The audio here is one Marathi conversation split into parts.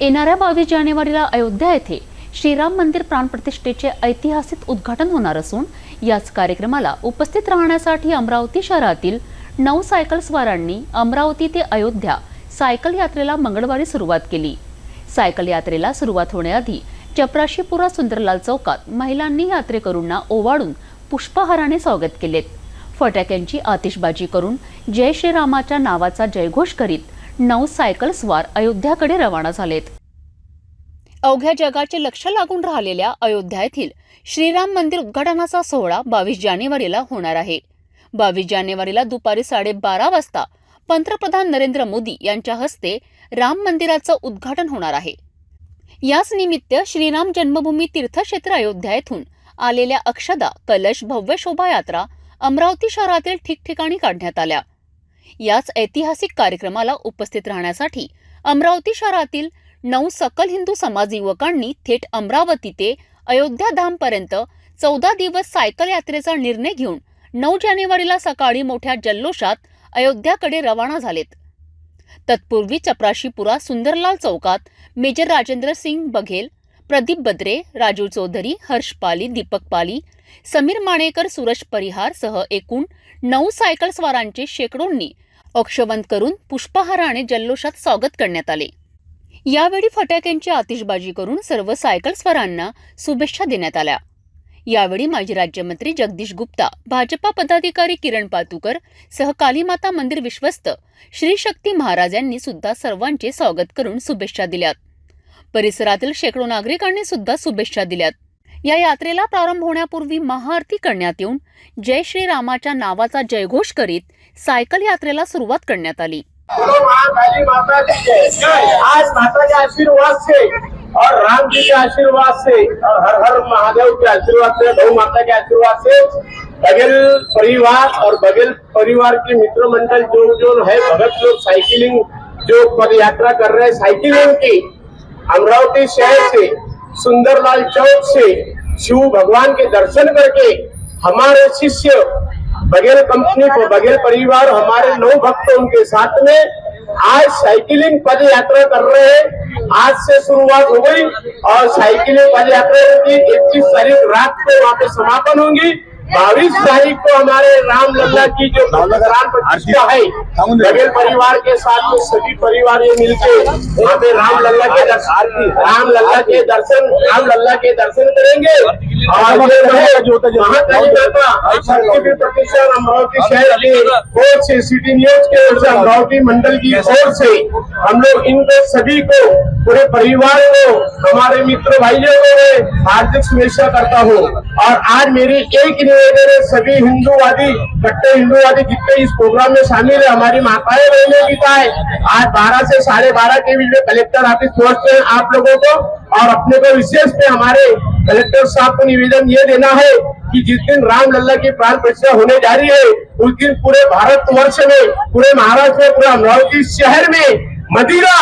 येणाऱ्या बावीस जानेवारीला अयोध्या येथे श्रीराम मंदिर प्राणप्रतिष्ठेचे ऐतिहासिक उद्घाटन होणार असून याच कार्यक्रमाला उपस्थित राहण्यासाठी अमरावती शहरातील नऊ सायकल स्वारांनी अमरावती ते अयोध्या सायकल यात्रेला मंगळवारी सुरुवात केली. सायकल यात्रेला सुरुवात होण्याआधी चपराशीपुरा सुंदरलाल चौकात महिलांनी यात्रेकरूंना ओवाळून पुष्पहाराने स्वागत केलेत. फटाक्यांची आतिषबाजी करून जय श्रीरामाच्या नावाचा जयघोष करीत नऊ सायकल स्वार अयोध्याकडे रवाना झालेत. अवघ्या जगाचे लक्ष लागून राहिलेल्या अयोध्या येथील श्रीराम मंदिर उद्घाटनाचा सोहळा बावीस जानेवारीला होणार आहे. बावीस जानेवारीला दुपारी साडेबारा वाजता पंतप्रधान नरेंद्र मोदी यांच्या हस्ते राम मंदिराचं उद्घाटन होणार आहे. याच निमित्त श्रीराम जन्मभूमी तीर्थक्षेत्र अयोध्या येथून आलेल्या अक्षदा कलश भव्य शोभायात्रा अमरावती शहरातील ठिकठिकाणी काढण्यात आल्या. याच ऐतिहासिक कार्यक्रमाला उपस्थित राहण्यासाठी अमरावती शहरातील नऊ सकल हिंदू समाज युवकांनी थेट अमरावती ते अयोध्या धामपर्यंत चौदा दिवस सायकल यात्रेचा निर्णय घेऊन नऊ जानेवारीला सकाळी मोठ्या जल्लोषात अयोध्याकडे रवाना झालेत. तत्पूर्वी चपराशीपुरा सुंदरलाल चौकात मेजर राजेंद्र सिंग बघेल प्रदीप बद्रे राजू चौधरी हर्ष पाली दीपक पाली समीर माणेकर सूरज परिहार सह एकूण नऊ सायकल स्वारांचे शेकडोंनी अक्षवंत करून पुष्पहाराने जल्लोषात स्वागत करण्यात आले. यावेळी फटाक्यांची आतिषबाजी करून सर्व सायकल स्वारांना शुभेच्छा देण्यात आल्या. यावेळी माजी राज्यमंत्री जगदीश गुप्ता भाजपा पदाधिकारी किरण पातुकर सह कालीमाता मंदिर विश्वस्त श्री शक्ती महाराज यांनी सुद्धा सर्वांचे स्वागत करून शुभेच्छा दिल्यात. परिसरातील शेकडो नागरिकांनी सुद्धा शुभेच्छा दिल्यात. या यात्रेला प्रारंभ होण्यापूर्वी महाआरती करण्यात येऊन जय श्रीरामाच्या नावाचा जयघोष करीत सायकल यात्रेला सुरुवात करण्यात आली. आज माता के आशीर्वाद से और राम जी के आशीर्वाद से और हर हर महादेव के आशीर्वाद से गौ माता के आशीर्वाद से बघेल परिवार और बघेल परिवार के मित्र मंडल जो जो है भगत लोग साइकिलिंग जो पद यात्रा कर रहे हैं साइकिलिंग की अमरावती शहर से सुंदरलाल चौक से शिव भगवान के दर्शन करके हमारे शिष्य बघेल कंपनी को बघेल परिवार, हमारे नौ भक्त उनके साथ में आज साइकिलिंग पद यात्रा कर रहे हैं। आज से शुरुआत हो गई और साइकिलिंग पद यात्रा की इक्कीस तारीख रात को वहाँ पे समापन होंगी। बाईस तारीख को हमारे राम लल्ला की जो प्रतिष्ठा है बघेल परिवार के साथ में सभी परिवार ये मिलके वहाँ पे राम लल्ला के दर्शन राम लल्ला के दर्शन राम लल्ला के दर्शन करेंगे। और ये है महाकाली माता शक्ति प्रतिष्ठान अमरावती शहर के ओर से सिटी न्यूज़ के ओर से अमरावती मंडल की ओर से हम लोग इनको सभी को पूरे परिवार को हमारे मित्र भाइयों को हार्दिक शुभेच्छा करता हूँ। और आज मेरी एक निवेदन है सभी हिंदूवादी कट्टे हिंदूवादी जितने इस प्रोग्राम में शामिल है हमारी माताएं बहने भी का है आज बारह से साढ़े बारह के बीच में कलेक्टर ऑफिस पहुंचते हैं आप लोगों को और अपने को विशेष पे हमारे कलेक्टर साहब को निवेदन ये देना है कि जिस दिन राम लल्ला की प्राण प्रतिष्ठा होने जा रही है उस दिन पूरे भारत वर्ष में पूरे महाराष्ट्र में पूरे अमरावती शहर में मदिरा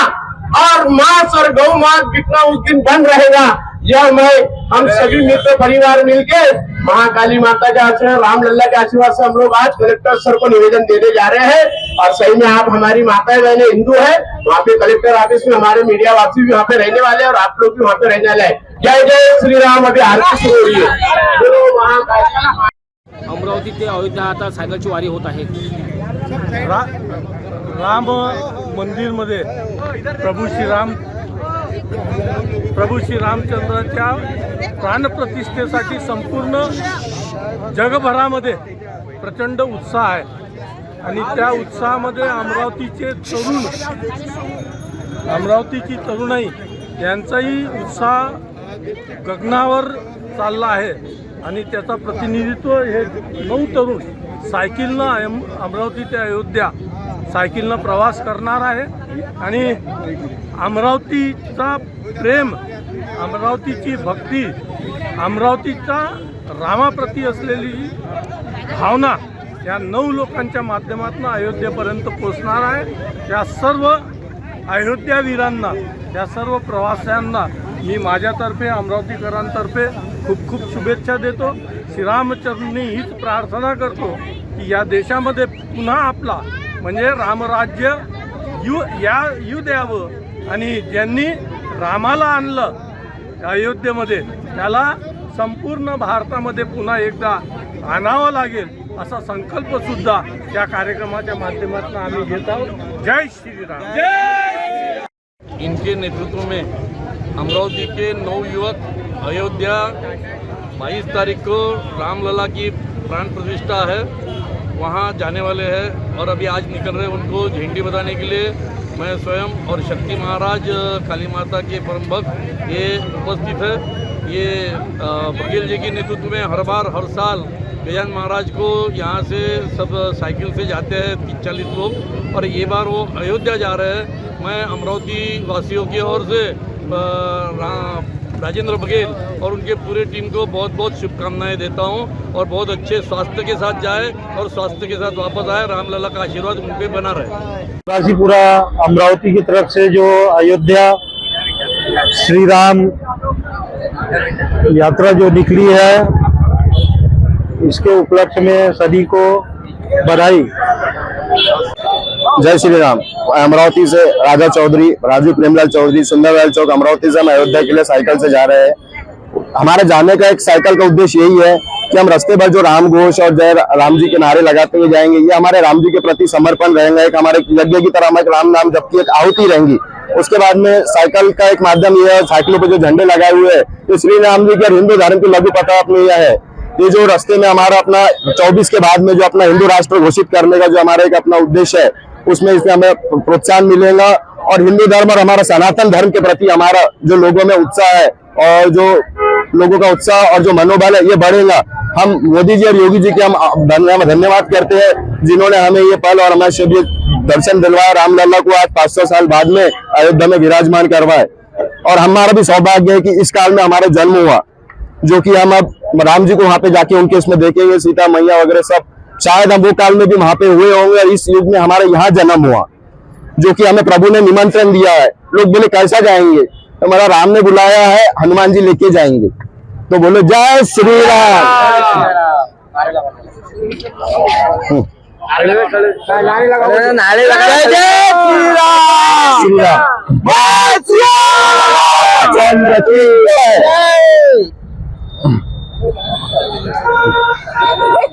और मांस और गौ मांस बिकना उस दिन बंद रहेगा यह मैं हम सभी मित्र परिवार मिलके महाकाली माता के आशीर्वाद राम लल्ला के आशीर्वाद से हम लोग आज कलेक्टर सर को निवेदन देने जा रहे हैं। और सही में आप हमारी माताएँ बहने हिंदू है वहाँ पे कलेक्टर ऑफ़िस में हमारे मीडिया वासी भी वहाँ पे रहने वाले हैं और आप लोग भी वहाँ पे रहने वाले हैं। जय जय श्री राम अभी आरती शुरू हो रही है। महाकाली। अमरावती ते अयोध्या आता सायकलची वारी होत आहे. रा राम मंदिरमध्ये प्रभू श्रीराम प्रभू श्री रामचंद्राच्या प्राणप्रतिष्ठेसाठी संपूर्ण जगभरामध्ये प्रचंड उत्साह आहे. आणि त्या उत्साहामध्ये अमरावतीचे तरुण अमरावतीची तरुणाई यांचाही उत्साह गगनावर चालला आहे. आणि त्याचा प्रतिनिधित्व हे नऊ तरुण सायकलनं अम अमरावती ते अयोध्या सायकलनं प्रवास करणार आहे. आणि अमरावतीचा प्रेम अमरावतीची भक्ती अमरावतीचा रामाप्रती असलेली भावना या नऊ लोकांच्या माध्यमातून अयोध्येपर्यंत पोचणार आहे. या सर्व अयोध्यावीरांना या सर्व प्रवाशांना मी माझ्यातर्फे अमरावतीकरांतर्फे खूप खूप शुभेच्छा देतो. श्रीरामचरणी हीच प्रार्थना करतो की या देशामध्ये पुन्हा आपला म्हणजे रामराज्य यू या यू द्यावं आणि ज्यांनी रामाला आणलं अयोध्येमध्ये त्याला संपूर्ण भारतामध्ये पुन्हा एकदा आणावं लागेल असा संकल्प सुद्धा त्या कार्यक्रमाच्या माध्यमातून आम्ही घेत आहोत. जय श्रीराम. इनके नेतृत्व में अमरावती के नौ युवक अयोध्या 22 तारीख को रामलला की प्राण प्रतिष्ठा है। वहाँ जाने वाले हैं और अभी आज निकल रहे हैं उनको झंडी बताने के लिए। मैं स्वयं और शक्ति महाराज, काली माता के परम भक्त, ये उपस्थित है। ये बघेल जी के नेतृत्व में हर बार, हर साल गजान महाराज को यहाँ से सब साइकिल से जाते हैं, तीस चालीस लोग। और ये बार वो अयोध्या जा रहे हैं। मैं अमरावती वासियों की ओर से राजेंद्र बघेल और उनके पूरे टीम को बहुत बहुत शुभकामनाएँ देता हूँ और बहुत अच्छे स्वास्थ्य के साथ जाए और स्वास्थ्य के साथ वापस आए। रामलला का आशीर्वाद उन पे बना रहे। काशीपुरा अमरावती की तरफ़ से जो अयोध्या श्री राम यात्रा जो निकली है, इसके उपलक्ष्य में सभी को बधाई। जय श्री राम। अमरावती से राजा चौधरी, राजू प्रेमलाल चौधरी, सुंदरलाल चौक, अमरावती से हम अयोध्या के लिए साइकिल से जा रहे हैं। हमारे जाने का एक साइकिल का उद्देश्य यही है कि हम रास्ते भर जो राम घोष और जय राम जी के नारे लगाते हुए जाएँगे, ये हमारे राम जी के प्रति समर्पण रहेंगे। एक हमारे यज्ञ की तरह हम एक राम नाम जबकि एक आहुति रहेंगी। उसके बाद में साइकिल का एक माध्यम ये है, साइकिलों पर जो झंडे लगाए हुए हैं, ये श्री राम जी के हिंदू धर्म की लघु पता अपने यह है। ये जो रास्ते में हमारा अपना 24 के बाद में जो अपना हिंदू राष्ट्र घोषित करने का जो हमारा एक अपना उद्देश्य है उसमें इसमें हमें प्रोत्साहन मिलेगा और हिंदू धर्म और हमारा सनातन धर्म के प्रति हमारा जो लोगों में उत्साह है और जो लोगों का उत्साह और जो मनोबल है, ये बढ़ेगा। हम मोदी जी और योगी जी के हम धन्यवाद करते हैं जिन्होंने हमें ये पल और हमारे शिव दर्शन दिलवाया रामलला को आज 500 साल बाद में अयोध्या में विराजमान करवाए। और हमारा भी सौभाग्य है कि इस काल में हमारा जन्म हुआ, जो कि हम अब राम जी को वहाँ पे जाके उनके उसमें देखेंगे, सीता, मैया वगैरह सब। शायद हम वो काल में भी वहाँ पे हुए होंगे और इस युग में हमारे यहाँ जन्म हुआ जो कि हमें प्रभु ने निमंत्रण दिया है। लोग बोले कैसा जाएँगे? हमारा तो हमारा राम ने बुलाया है हनुमान जी लेके जाएँगे। तो बोलो जय श्री राम। हम्म। जय जय श्री राम। श्री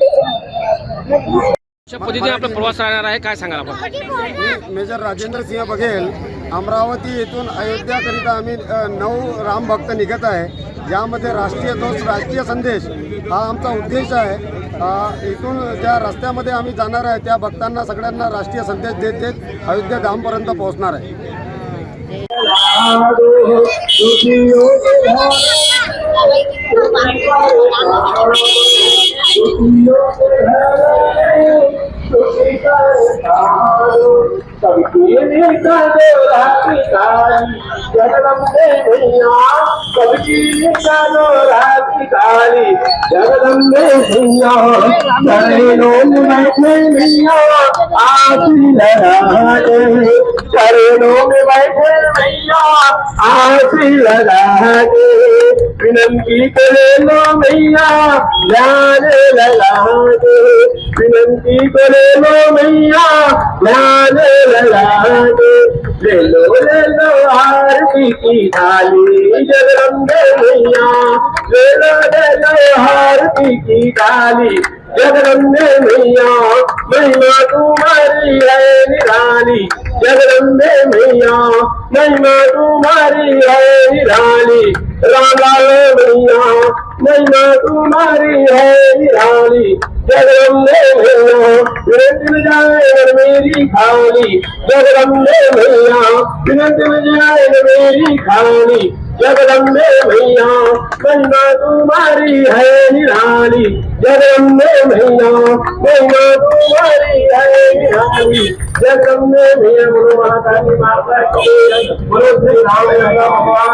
राम। अशा पद्धतीने आपला प्रवास राहणार आहे काय सांगाल आपण? मेजर राजेंद्र सिंह बघेल अमरावती येथून अयोध्याकरिता आम्ही नऊ राम भक्त निघत आहे. यामध्ये राष्ट्रीय तोच राजकीय संदेश हा आमचा उद्देश आहे. इथून ज्या रस्त्यामध्ये आम्ही जाणार आहे त्या भक्तांना सगळ्यांना राष्ट्रीय संदेश देत देत अयोध्या धामपर्यंत पोहोचणार आहे. Thank you. सबकी निकालो रात्रि काली जगदम्बे मैया चरणों में बैठे मैया आरती लगा दे चरणों में बैठे मैया आरती लगा दे विनंती करे लो मैया ध्यान लगा दे विनंती करे लो मैया ध्यान వెలలాడే వెలువలలో హారతికి గాలి జగదంబయ్యా వెలువలలో హారతికి గాలి జగదంబయ్యా మహిమా కుమారి హైని రాణి జగదంబయ్యా మహిమా కుమారి హైని రాణి राधा मैया महिमा तुम्हारी है निराली। जगदम्बे मैया मैया तुम्हारी है निराली मैया विनंती जाए मेरी खाली। जगदम्बे मैया विनंती जाए मेरी खाली। जगदम्बे भैया महिमा तुम्हारी है निराली। जगदम्बे भैया महिमा तुम्हारी है निराली। जगदम्बे भैया बोलो माता की माता की बोलो श्री राम लला भगवान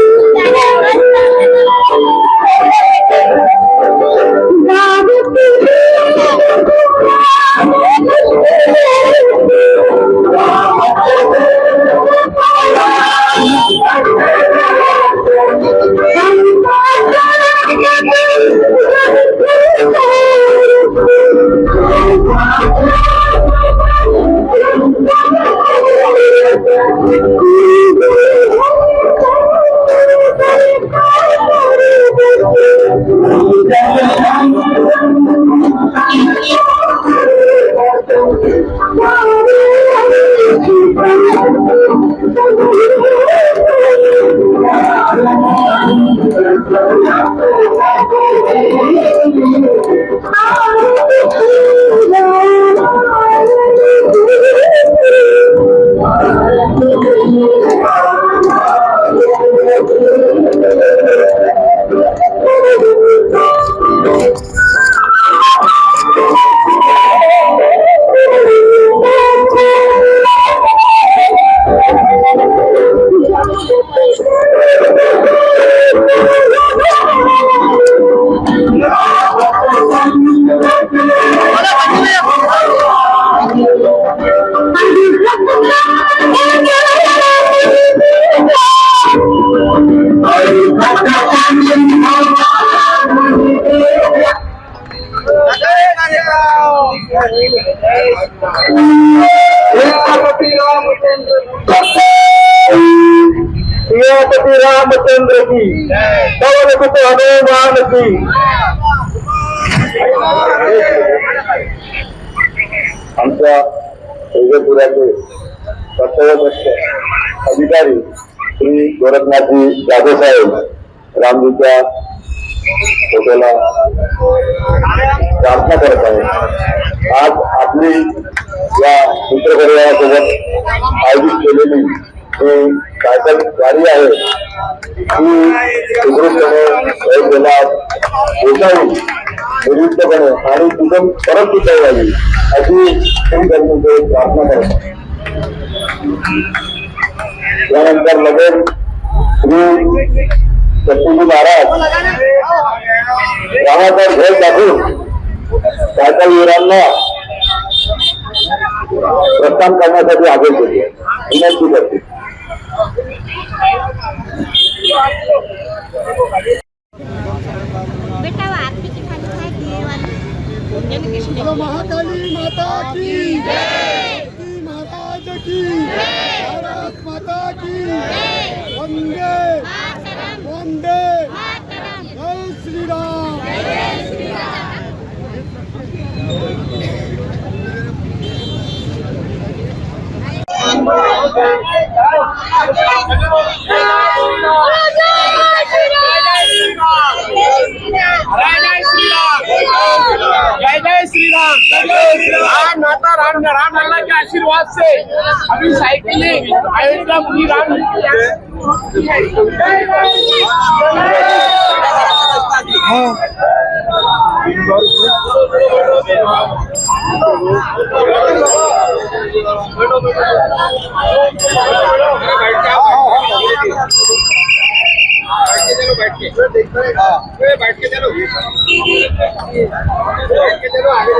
सियापती रामचंद्र की। पवन कुट हनुमान की। आमच्या विजयपुराचे कर्तव्यदक्ष अधिकारी श्री गोरखनाथजी जाधव साहेब रामजीच्या फोटोला प्रार्थना करत आहे आज आपली या मित्रपरिवारासोबत आयोजित केलेली ही सायकल आहे. ती सुदृढपणे वैद्यला पोचावी निर्विष्टपणे आणि तिथून परत तिथं यावी अशी त्यांच्याकडे प्रार्थना करतो त्यानंतर लगेच श्री सत्यजी महाराज रामाचा भेट दाखवून सायकल वीरांना प्रस्थान करण्यासाठी आदेश देते विनंती करते महाकाली माता की की महाराज की भारत माता की वंदे वंदे। जय श्री राम जय श्रीराम। जय जय श्रीराम आज माता राम राम लल्ला के आशीर्वाद से अभी साइकिलिंग अयोध्या मुनि राम बैठ बैठ के चलो आगे